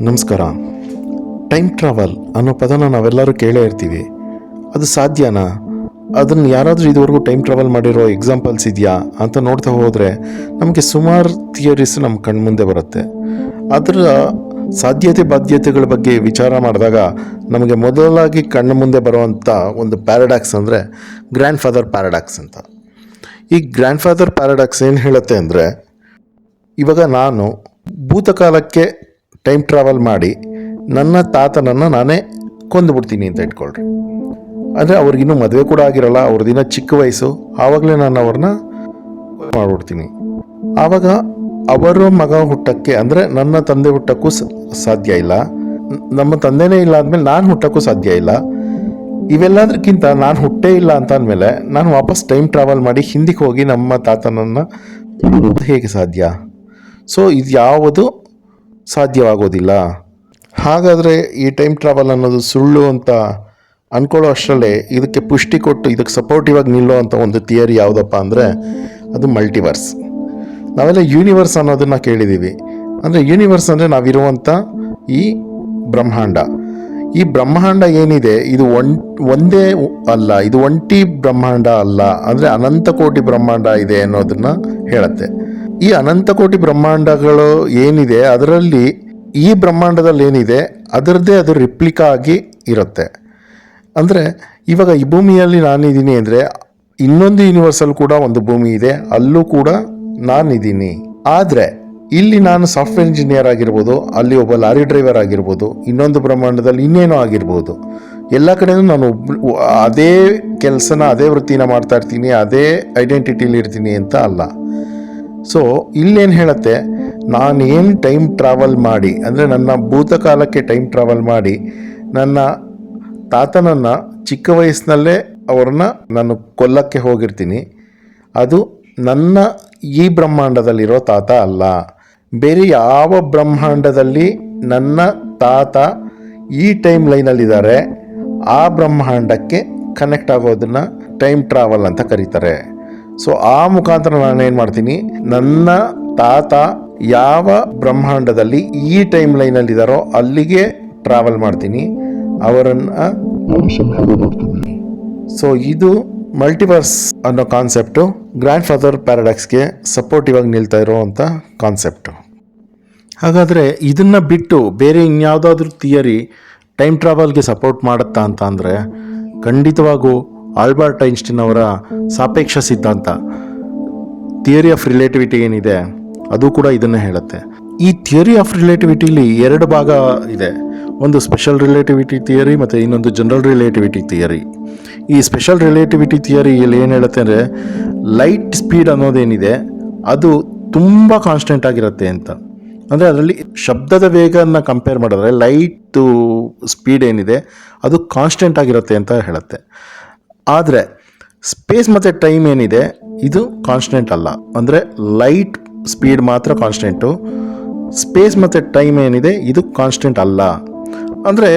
ನಮಸ್ಕಾರ. Time travel ಅನ್ನೋ ಪದನ ನಾವೆಲ್ಲರೂ ಕೇಳೇ ಇರ್ತೀವಿ. ಅದು ಸಾಧ್ಯನಾ? ಅದನ್ನು ಯಾರಾದರೂ ಇದುವರೆಗೂ ಟೈಮ್ ಟ್ರಾವೆಲ್ ಮಾಡಿರೋ ಎಕ್ಸಾಂಪಲ್ಸ್ ಇದೆಯಾ ಅಂತ ನೋಡ್ತಾ ಹೋದರೆ ನಮಗೆ ಸುಮಾರು ಥಿಯರೀಸ್ ನಮ್ಮ ಕಣ್ಮುಂದೆ ಬರುತ್ತೆ. ಅದರ ಸಾಧ್ಯತೆ ಬಾಧ್ಯತೆಗಳ ಬಗ್ಗೆ ವಿಚಾರ ಮಾಡಿದಾಗ ನಮಗೆ ಮೊದಲಾಗಿ ಕಣ್ಣು ಮುಂದೆ ಬರುವಂಥ ಒಂದು ಪ್ಯಾರಡಾಕ್ಸ್ ಅಂದರೆ ಗ್ರ್ಯಾಂಡ್ ಫಾದರ್ ಪ್ಯಾರಡಾಕ್ಸ್ ಅಂತ. ಈ ಗ್ರ್ಯಾಂಡ್ ಫಾದರ್ ಪ್ಯಾರಾಡಾಕ್ಸ್ ಏನು ಹೇಳುತ್ತೆ ಅಂದರೆ, ಇವಾಗ ನಾನು ಭೂತಕಾಲಕ್ಕೆ ಟೈಮ್ ಟ್ರಾವೆಲ್ ಮಾಡಿ ನನ್ನ ತಾತನನ್ನು ನಾನೇ ಕೊಂದುಬಿಡ್ತೀನಿ ಅಂತ ಇಟ್ಕೊಳ್ರಿ. ಅಂದರೆ ಅವ್ರಿಗಿನ್ನೂ ಮದುವೆ ಕೂಡ ಆಗಿರಲ್ಲ ಅವ್ರದಿನ ಚಿಕ್ಕ ವಯಸ್ಸು, ಆವಾಗಲೇ ನಾನು ಅವ್ರನ್ನ ಮಾಡಿಬಿಡ್ತೀನಿ. ಆವಾಗ ಅವರ ಮಗ ಹುಟ್ಟಕ್ಕೆ ಅಂದರೆ ನನ್ನ ತಂದೆ ಹುಟ್ಟಕ್ಕೂ ಸಾಧ್ಯ ಇಲ್ಲ. ನಮ್ಮ ತಂದೆನೇ ಇಲ್ಲ ಅಂದಮೇಲೆ ನಾನು ಹುಟ್ಟಕ್ಕೂ ಸಾಧ್ಯ ಇಲ್ಲ. ಇವೆಲ್ಲದಕ್ಕಿಂತ ನಾನು ಹುಟ್ಟೇ ಇಲ್ಲ ಅಂತ ಅಂದಮೇಲೆ ನಾನು ವಾಪಸ್ ಟೈಮ್ ಟ್ರಾವೆಲ್ ಮಾಡಿ ಹಿಂದಕ್ಕೆ ಹೋಗಿ ನಮ್ಮ ತಾತನನ್ನು ಹೇಗೆ ಸಾಧ್ಯ? ಸೊ ಇದು ಯಾವುದು ಸಾಧ್ಯವಾಗೋದಿಲ್ಲ. ಹಾಗಾದರೆ ಈ ಟೈಮ್ ಟ್ರಾವೆಲ್ ಅನ್ನೋದು ಸುಳ್ಳು ಅಂತ ಅಂದ್ಕೊಳ್ಳೋ ಅಷ್ಟರಲ್ಲೇ ಇದಕ್ಕೆ ಪುಷ್ಟಿ ಕೊಟ್ಟು ಇದಕ್ಕೆ ಸಪೋರ್ಟಿವ್ ಆಗಿ ನಿಲ್ಲೋ ಅಂತ ಒಂದು ಥಿಯರಿ ಯಾವುದಪ್ಪ ಅಂದರೆ ಅದು ಮಲ್ಟಿವರ್ಸ್ ನಾವೆಲ್ಲ ಯೂನಿವರ್ಸ್ ಅನ್ನೋದನ್ನು ಕೇಳಿದ್ದೀವಿ ಅಂದರೆ ಯೂನಿವರ್ಸ್ ಅಂದರೆ ನಾವಿರುವಂಥ ಈ ಬ್ರಹ್ಮಾಂಡ. ಈ ಬ್ರಹ್ಮಾಂಡ ಏನಿದೆ, ಇದು ಒನ್, ಒಂದೇ ಅಲ್ಲ, ಇದು ಒಂಟಿ ಬ್ರಹ್ಮಾಂಡ ಅಲ್ಲ, ಅಂದರೆ ಅನಂತ ಕೋಟಿ ಬ್ರಹ್ಮಾಂಡ ಇದೆ ಅನ್ನೋದನ್ನ ಹೇಳುತ್ತೆ. ಈ ಅನಂತ ಕೋಟಿ ಬ್ರಹ್ಮಾಂಡಗಳು ಏನಿದೆ, ಅದರಲ್ಲಿ ಈ ಬ್ರಹ್ಮಾಂಡದಲ್ಲಿ ಏನಿದೆ, ಅದರದ್ದೇ ಅದು ರಿಪ್ಲಿಕಾ ಆಗಿ ಇರುತ್ತೆ. ಅಂದರೆ ಇವಾಗ ಈ ಭೂಮಿಯಲ್ಲಿ ನಾನಿದ್ದೀನಿ ಅಂದರೆ ಇನ್ನೊಂದು ಯೂನಿವರ್ಸಲ್ಲಿ ಕೂಡ ಒಂದು ಭೂಮಿ ಇದೆ, ಅಲ್ಲೂ ಕೂಡ ನಾನಿದ್ದೀನಿ. ಆದರೆ ಇಲ್ಲಿ ನಾನು ಸಾಫ್ಟ್ವೇರ್ ಇಂಜಿನಿಯರ್ ಆಗಿರ್ಬೋದು, ಅಲ್ಲಿ ಒಬ್ಬ ಲಾರಿ ಡ್ರೈವರ್ ಆಗಿರ್ಬೋದು, ಇನ್ನೊಂದು ಬ್ರಹ್ಮಾಂಡದಲ್ಲಿ ಇನ್ನೇನೋ ಆಗಿರ್ಬೋದು. ಎಲ್ಲ ಕಡೆಯೂ ನಾನು ಒಬ್ಬ ಅದೇ ಕೆಲಸನ ಅದೇ ವೃತ್ತಿನ ಮಾಡ್ತಾ ಇರ್ತೀನಿ, ಅದೇ ಐಡೆಂಟಿಟಿಲಿ ಇರ್ತೀನಿ ಅಂತ ಅಲ್ಲ. ಸೊ ಇಲ್ಲೇನು ಹೇಳುತ್ತೆ ನಾನು ಏನು ಟೈಮ್ ಟ್ರಾವೆಲ್ ಮಾಡಿ, ಅಂದರೆ ನನ್ನ ಭೂತಕಾಲಕ್ಕೆ ಟೈಮ್ ಟ್ರಾವೆಲ್ ಮಾಡಿ, ನನ್ನ ತಾತನನ್ನು ಚಿಕ್ಕ ವಯಸ್ಸಿನಲ್ಲೇ ಅವ್ರನ್ನ ನಾನು ಕೊಲ್ಲಕ್ಕೆ ಹೋಗಿರ್ತೀನಿ. ಅದು ನನ್ನ ಈ ಬ್ರಹ್ಮಾಂಡದಲ್ಲಿರೋ ತಾತ ಅಲ್ಲ. ಬೇರೆ ಯಾವ ಬ್ರಹ್ಮಾಂಡದಲ್ಲಿ ನನ್ನ ತಾತ ಈ ಟೈಮ್ ಲೈನಲ್ಲಿದ್ದಾರೆ ಆ ಬ್ರಹ್ಮಾಂಡಕ್ಕೆ ಕನೆಕ್ಟ್ ಆಗೋದನ್ನು ಟೈಮ್ ಟ್ರಾವೆಲ್ ಅಂತ ಕರೀತಾರೆ. ಸೊ ಆ ಮುಖಾಂತರ ನಾನು ಏನು ಮಾಡ್ತೀನಿ, ನನ್ನ ತಾತ ಯಾವ ಬ್ರಹ್ಮಾಂಡದಲ್ಲಿ ಈ ಟೈಮ್ ಲೈನಲ್ಲಿದ್ದಾರೋ ಅಲ್ಲಿಗೆ ಟ್ರಾವೆಲ್ ಮಾಡ್ತೀನಿ, ಅವರನ್ನು ಸೊ ಇದು ಮಲ್ಟಿವರ್ಸ್ ಅನ್ನೋ ಕಾನ್ಸೆಪ್ಟು ಗ್ರ್ಯಾಂಡ್ ಫಾದರ್ ಪ್ಯಾರಾಡಾಕ್ಸ್ಗೆ ಸಪೋರ್ಟಿವ್ ಆಗಿ ನಿಲ್ತಾ ಇರೋವಂಥ ಕಾನ್ಸೆಪ್ಟು ಹಾಗಾದರೆ ಇದನ್ನು ಬಿಟ್ಟು ಬೇರೆ ಇನ್ಯಾವುದಾದ್ರೂ ಥಿಯರಿ ಟೈಮ್ ಟ್ರಾವೆಲ್ಗೆ ಸಪೋರ್ಟ್ ಮಾಡುತ್ತಾ ಅಂತ ಅಂದರೆ ಖಂಡಿತವಾಗೂ ಆಲ್ಬರ್ಟ್ ಐನ್ಸ್ಟೀನ್ ಅವರ ಸಾಪೇಕ್ಷ ಸಿದ್ಧಾಂತ ಥಿಯರಿ ಆಫ್ ರಿಲೇಟಿವಿಟಿ ಏನಿದೆ, ಅದು ಕೂಡ ಇದನ್ನು ಹೇಳುತ್ತೆ. ಈ ಥಿಯರಿ ಆಫ್ ರಿಲೇಟಿವಿಟಿಲಿ ಎರಡು ಭಾಗ ಇದೆ. ಒಂದು ಸ್ಪೆಷಲ್ ರಿಲೇಟಿವಿಟಿ ಥಿಯರಿ ಮತ್ತು ಇನ್ನೊಂದು ಜನರಲ್ ರಿಲೇಟಿವಿಟಿ ಥಿಯರಿ ಈ ಸ್ಪೆಷಲ್ ರಿಲೇಟಿವಿಟಿ ಥಿಯರಿಯಲ್ಲಿ ಏನು ಹೇಳುತ್ತೆ ಅಂದರೆ ಲೈಟ್ ಸ್ಪೀಡ್ ಅನ್ನೋದೇನಿದೆ, ಅದು ತುಂಬ ಕಾನ್ಸ್ಟೆಂಟ್ ಆಗಿರುತ್ತೆ ಅಂತ. ಅಂದರೆ ಅದರಲ್ಲಿ ಶಬ್ದದ ವೇಗನ ಕಂಪೇರ್ ಮಾಡಿದ್ರೆ ಲೈಟು ಸ್ಪೀಡ್ ಏನಿದೆ, ಅದು ಕಾನ್ಸ್ಟೆಂಟ್ ಆಗಿರುತ್ತೆ ಅಂತ ಹೇಳುತ್ತೆ. ಆದರೆ ಸ್ಪೇಸ್ ಮತ್ತು ಟೈಮ್ ಏನಿದೆ, ಇದು ಕಾನ್ಸ್ಟೆಂಟ್ ಅಲ್ಲ. ಅಂದರೆ ಲೈಟ್ ಸ್ಪೀಡ್ ಮಾತ್ರ ಕಾನ್ಸ್ಟೆಂಟು ಸ್ಪೇಸ್ ಮತ್ತು ಟೈಮ್ ಏನಿದೆ, ಇದು ಕಾನ್ಸ್ಟೆಂಟ್ ಅಲ್ಲ. ಅಂದರೆ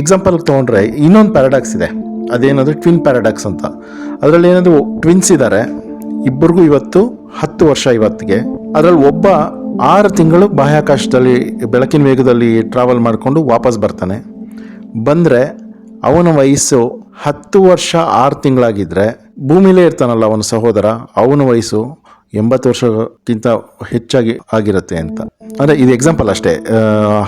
ಎಕ್ಸಾಂಪಲ್ ತೊಗೊಂಡ್ರೆ ಇನ್ನೊಂದು ಪ್ಯಾರಾಡಾಕ್ಸ್ ಇದೆ. ಅದೇನಂದರೆ ಟ್ವಿನ್ ಪ್ಯಾರಾಡಾಕ್ಸ್ ಅಂತ. ಅದರಲ್ಲಿ ಏನಾದರೂ ಟ್ವಿನ್ಸ್ ಇದ್ದಾರೆ ಇಬ್ಬರಿಗೂ ಇವತ್ತು ಹತ್ತು ವರ್ಷ ಇವತ್ತಿಗೆ. ಅದರಲ್ಲಿ ಒಬ್ಬ ಆರು ತಿಂಗಳು ಬಾಹ್ಯಾಕಾಶದಲ್ಲಿ, ಬೆಳಕಿನ ವೇಗದಲ್ಲಿ ಟ್ರಾವೆಲ್ ಮಾಡಿಕೊಂಡು ವಾಪಸ್ ಬರ್ತಾನೆ. ಬಂದರೆ ಅವನ ವಯಸ್ಸು ಹತ್ತು ವರ್ಷ ಆರು ತಿಂಗಳಾಗಿದ್ದರೆ ಭೂಮಿಲೇ ಇರ್ತಾನಲ್ಲ ಅವನ ಸಹೋದರ, ಅವನ ವಯಸ್ಸು ಎಂಬತ್ತು ವರ್ಷಕ್ಕಿಂತ ಹೆಚ್ಚಾಗಿ ಆಗಿರುತ್ತೆ ಅಂತ. ಅಂದರೆ ಇದು ಎಕ್ಸಾಂಪಲ್ ಅಷ್ಟೇ.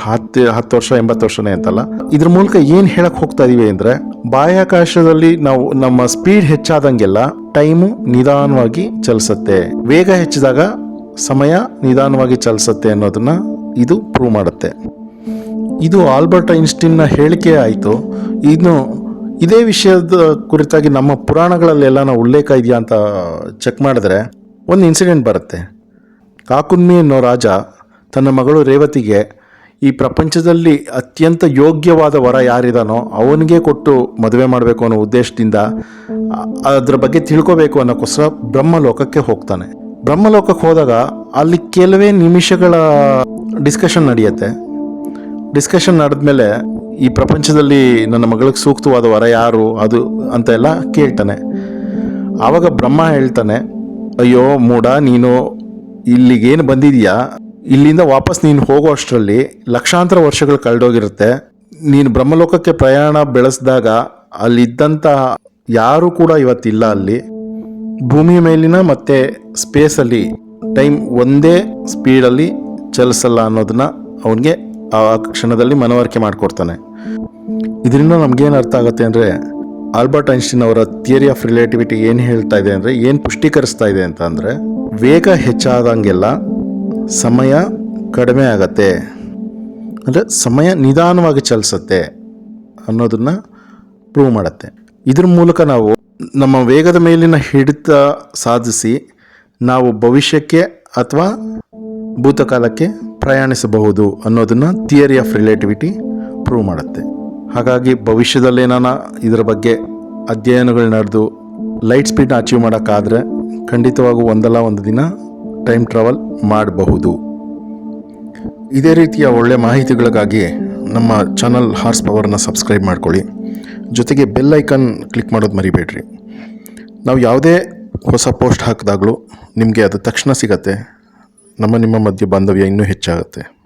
ಹತ್ತು ಹತ್ತು ವರ್ಷ, ಎಂಬತ್ತು ವರ್ಷನೇ ಅಂತಲ್ಲ. ಇದ್ರ ಮೂಲಕ ಏನು ಹೇಳಕ್ಕೆ ಹೋಗ್ತಾ ಇದೀವಿ ಅಂದರೆ ಬಾಹ್ಯಾಕಾಶದಲ್ಲಿ ನಾವು ನಮ್ಮ ಸ್ಪೀಡ್ ಹೆಚ್ಚಾದಂಗೆಲ್ಲ ಟೈಮು ನಿಧಾನವಾಗಿ ಚಲಿಸುತ್ತೆ. ವೇಗ ಹೆಚ್ಚಿದಾಗ ಸಮಯ ನಿಧಾನವಾಗಿ ಚಲಿಸುತ್ತೆ ಅನ್ನೋದನ್ನ ಇದು ಪ್ರೂವ್ ಮಾಡುತ್ತೆ. ಇದು ಆಲ್ಬರ್ಟ್ ಐನ್ಸ್ಟೀನ್ನ ಹೇಳಿಕೆ ಆಯಿತು. ಇನ್ನು ಇದೇ ವಿಷಯದ ಕುರಿತಾಗಿ ನಮ್ಮ ಪುರಾಣಗಳಲ್ಲೆಲ್ಲ ಉಲ್ಲೇಖ ಇದೆಯಾ ಅಂತ ಚೆಕ್ ಮಾಡಿದ್ರೆ ಒಂದು ಇನ್ಸಿಡೆಂಟ್ ಬರುತ್ತೆ. ಕಾಕುನ್ಮಿ ಅನ್ನೋ ರಾಜ ತನ್ನ ಮಗಳು ರೇವತಿಗೆ ಈ ಪ್ರಪಂಚದಲ್ಲಿ ಅತ್ಯಂತ ಯೋಗ್ಯವಾದ ವರ ಯಾರಿದಾನೋ ಅವನಿಗೆ ಕೊಟ್ಟು ಮದುವೆ ಮಾಡಬೇಕು ಅನ್ನೋ ಉದ್ದೇಶದಿಂದ ಅದರ ಅದ್ರ ಬಗ್ಗೆ ತಿಳ್ಕೋಬೇಕು ಅನ್ನೋಕ್ಕೋಸ್ಕರ ಬ್ರಹ್ಮಲೋಕಕ್ಕೆ ಹೋಗ್ತಾನೆ. ಬ್ರಹ್ಮಲೋಕಕ್ಕೆ ಹೋದಾಗ ಅಲ್ಲಿ ಕೆಲವೇ ನಿಮಿಷಗಳ ಡಿಸ್ಕಷನ್ ನಡೆಯುತ್ತೆ. ಡಿಸ್ಕಷನ್ ನಡೆದ್ಮೇಲೆ ಈ ಪ್ರಪಂಚದಲ್ಲಿ ನನ್ನ ಮಗಳಿಗೆ ಸೂಕ್ತವಾದ ವರ ಯಾರು, ಅದು ಅಂತ ಎಲ್ಲ ಕೇಳ್ತಾನೆ. ಆವಾಗ ಬ್ರಹ್ಮ ಹೇಳ್ತಾನೆ, ಅಯ್ಯೋ ಮೂಡ, ನೀನು ಇಲ್ಲಿಗೇನು ಬಂದಿದೆಯಾ? ಇಲ್ಲಿಂದ ವಾಪಸ್ ನೀನು ಹೋಗೋ ಅಷ್ಟರಲ್ಲಿ. ಲಕ್ಷಾಂತರ ವರ್ಷಗಳು ಕಳೆದೋಗಿರುತ್ತೆ. ನೀನು ಬ್ರಹ್ಮಲೋಕಕ್ಕೆ ಪ್ರಯಾಣ ಬೆಳೆಸಿದಾಗ ಅಲ್ಲಿದ್ದಂಥ ಯಾರೂ ಕೂಡ ಇವತ್ತಿಲ್ಲ ಅಲ್ಲಿ. ಭೂಮಿಯ ಮೇಲಿನ ಮತ್ತು ಸ್ಪೇಸಲ್ಲಿ ಟೈಮ್ ಒಂದೇ ಸ್ಪೀಡಲ್ಲಿ ಚಲಿಸಲ್ಲ ಅನ್ನೋದನ್ನ ಅವನಿಗೆ ಆ ಕ್ಷಣದಲ್ಲಿ ಮನವರಿಕೆ ಮಾಡಿಕೊಡ್ತಾನೆ. ಇದರಿಂದ ನಮಗೇನು ಅರ್ಥ ಆಗುತ್ತೆ ಅಂದರೆ ಆಲ್ಬರ್ಟ್ ಐನ್ಸ್ಟೀನ್ ಅವರ ಥಿಯರಿ ಆಫ್ ರಿಲೇಟಿವಿಟಿ ಏನು ಹೇಳ್ತಾ ಇದೆ ಅಂದರೆ ಏನು ಪುಷ್ಟೀಕರಿಸ್ತಾ ಇದೆ ಅಂತ ಅಂದರೆ ವೇಗ ಹೆಚ್ಚಾದಂಗೆಲ್ಲ ಸಮಯ ಕಡಿಮೆ ಆಗತ್ತೆ. ಅಂದರೆ ಸಮಯ ನಿಧಾನವಾಗಿ ಚಲಿಸುತ್ತೆ ಅನ್ನೋದನ್ನು ಪ್ರೂವ್ ಮಾಡುತ್ತೆ. ಇದ್ರ ಮೂಲಕ ನಾವು ನಮ್ಮ ವೇಗದ ಮೇಲಿನ ಹಿಡಿತ ಸಾಧಿಸಿ ನಾವು ಭವಿಷ್ಯಕ್ಕೆ ಅಥವಾ ಭೂತಕಾಲಕ್ಕೆ ಪ್ರಯಾಣಿಸಬಹುದು ಅನ್ನೋದನ್ನು ಥಿಯರಿ ಆಫ್ ರಿಲೇಟಿವಿಟಿ ಪ್ರೂವ್ ಮಾಡುತ್ತೆ. ಹಾಗಾಗಿ ಭವಿಷ್ಯದಲ್ಲೇನಾನ ಇದರ ಬಗ್ಗೆ ಅಧ್ಯಯನಗಳು ನಡೆದು ಲೈಟ್ ಸ್ಪೀಡ್ನ ಅಚೀವ್ ಮಾಡೋಕ್ಕಾದರೆ ಖಂಡಿತವಾಗೂ ಒಂದಲ್ಲ ಒಂದು ದಿನ ಟೈಮ್ ಟ್ರಾವೆಲ್ ಮಾಡಬಹುದು. ಇದೇ ರೀತಿಯ ಒಳ್ಳೆ ಮಾಹಿತಿಗಳಿಗಾಗಿ ನಮ್ಮ ಚಾನಲ್ ಹಾರ್ಸ್ ಪವರ್ನ ಸಬ್ಸ್ಕ್ರೈಬ್ ಮಾಡ್ಕೊಳ್ಳಿ. ಜೊತೆಗೆ ಬೆಲ್ ಐಕನ್ ಕ್ಲಿಕ್ ಮಾಡೋದು ಮರಿಬೇಡ್ರಿ. ನಾವು ಯಾವುದೇ ಹೊಸ ಪೋಸ್ಟ್ ಹಾಕಿದಾಗಲೂ ನಿಮಗೆ ಅದು ತಕ್ಷಣ ಸಿಗತ್ತೆ. ನಮ್ಮ ನಿಮ್ಮ ಮಧ್ಯೆ ಬಾಂಧವ್ಯ ಇನ್ನೂ ಹೆಚ್ಚಾಗುತ್ತೆ.